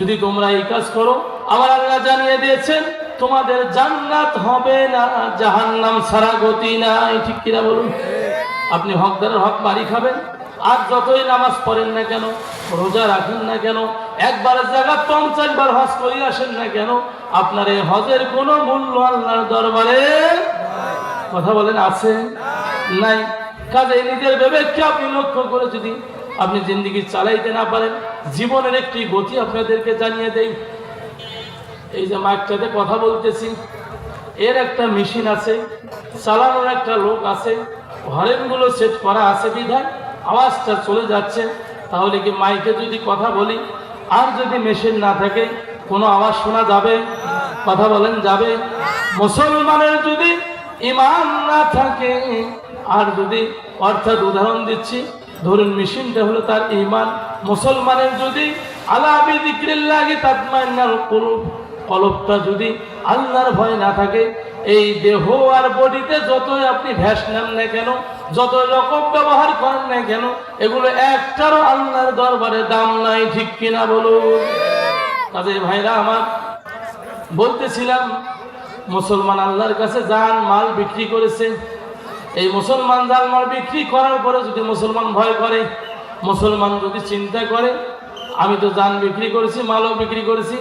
যদি তোমরা এই কাজ করো আমার আল্লাহ জানিয়ে দিয়েছেন, তোমাদের জান্নাত হবে না, জাহান্নাম সারা গতি নাই। ঠিক কিনা বলুন? আপনি হকদারের হক বাড়ি খাবেন, আর যতই নামাজ পড়েন না কেন, রোজা রাখেন না কেন একবারের জায়গা পঞ্চাশ বার হজ করে আসেন না কেন, আপনার এই হজের কোনো মূল্য আল্লাহর দরবারে কথা বলেন, আছে? নাই। কাজে নিজের বিবেককে আপনি লক্ষ্য করে যদি আপনি জিন্দিগি চালাইতে না পারেন, জীবনের একটি গতি আপনাদেরকে জানিয়ে দেই। এই যে মাইকটাতে কথা বলতেছি, এর একটা মেশিন আছে, চালানোর একটা লোক আছে, হরেনগুলো সেট করা আছে বিধায়, আওয়াজটা চলে যাচ্ছে। তাহলে কি মাইকে যদি কথা বলি, আর যদি মেশিন না থাকে, কোনো আওয়াজ শোনা যাবে? কথা বলেন, যাবে? মুসলমানের যদি ইমান না থাকে, আর যদি অর্থাৎ উদাহরণ দিচ্ছি ধরুন, মেশিনটা হলো তার ইমান মুসলমানের যদি আলাবি দিক্রিল্লাহি তাতমাইন্নাল কুলুব, কলবটা যদি আল্লাহর ভয় না থাকে, এই দেহ আর বডিতে যতই আপনি ভ্যাস নেন না কেন যত রকম ব্যবহার করেন না কেন, এগুলো একটারও আল্লাহর দরবারে দাম নাই, ঠিক কিনা বলুন? তাদের ভাইরা আমার, বলতেছিলাম, মুসলমান আল্লাহর কাছে যান, মাল বিক্রি করেছে এই মুসলমান জাল মাল বিক্রি করার পরে যদি মুসলমান ভয় করে, মুসলমান যদি চিন্তা করে, আমি তো জান বিক্রি করেছি, মালও বিক্রি করেছি